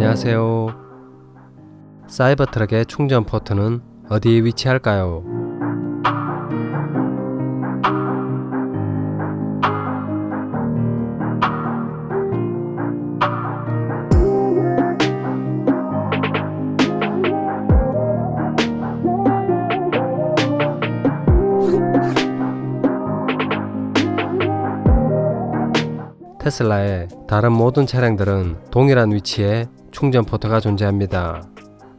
안녕하세요. 사이버트럭의 충전 포트는 어디에 위치할까요? 테슬라의 다른 모든 차량들은 동일한 위치에 충전 포트가 존재합니다.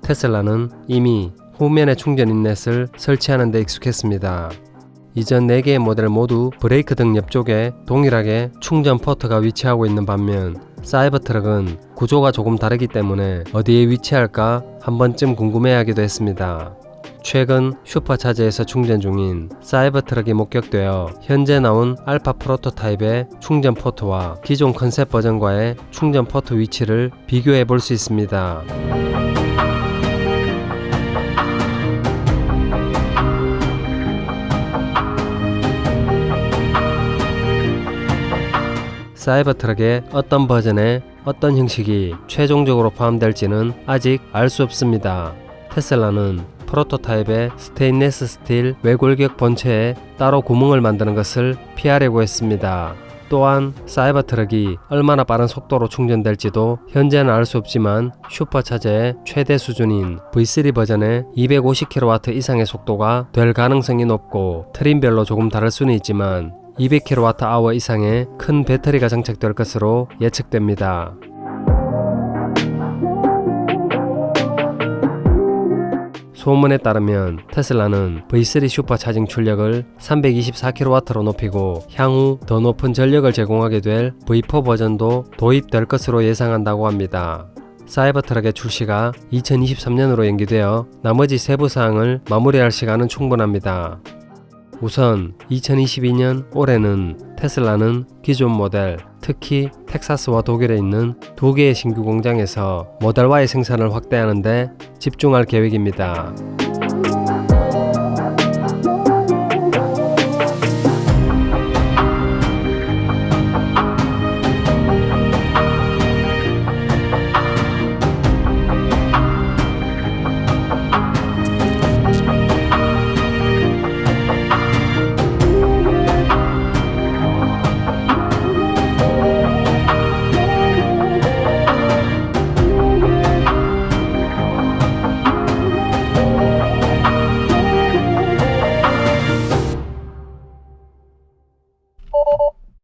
테슬라는 이미 후면에 충전 인렛을 설치하는 데 익숙했습니다. 이전 4개의 모델 모두 브레이크 등 옆쪽에 동일하게 충전 포트가 위치하고 있는 반면 사이버트럭은 구조가 조금 다르기 때문에 어디에 위치할까 한 번쯤 궁금해하기도 했습니다. 최근 슈퍼차저에서 충전 중인 사이버트럭이 목격되어 현재 나온 알파 프로토타입의 충전 포트와 기존 컨셉 버전과의 충전 포트 위치를 비교해 볼 수 있습니다. 사이버트럭의 어떤 버전에 어떤 형식이 최종적으로 포함될지는 아직 알 수 없습니다. 테슬라는 프로토타입의 스테인레스 스틸 외골격 본체에 따로 구멍을 만드는 것을 피하려고 했습니다. 또한 사이버 트럭이 얼마나 빠른 속도로 충전될지도 현재는 알 수 없지만 슈퍼차저의 최대 수준인 V3 버전의 250kW 이상의 속도가 될 가능성이 높고 트림별로 조금 다를 수는 있지만 200kWh 이상의 큰 배터리가 장착될 것으로 예측됩니다. 소문에 따르면 테슬라는 V3 슈퍼 차징 출력을 324kW로 높이고 향후 더 높은 전력을 제공하게 될 V4 버전도 도입될 것으로 예상한다고 합니다. 사이버트럭의 출시가 2023년으로 연기되어 나머지 세부 사항을 마무리할 시간은 충분합니다. 우선 2022년 올해는 테슬라는 기존 모델, 특히 텍사스와 독일에 있는 두 개의 신규 공장에서 모델 Y 생산을 확대하는데 집중할 계획입니다.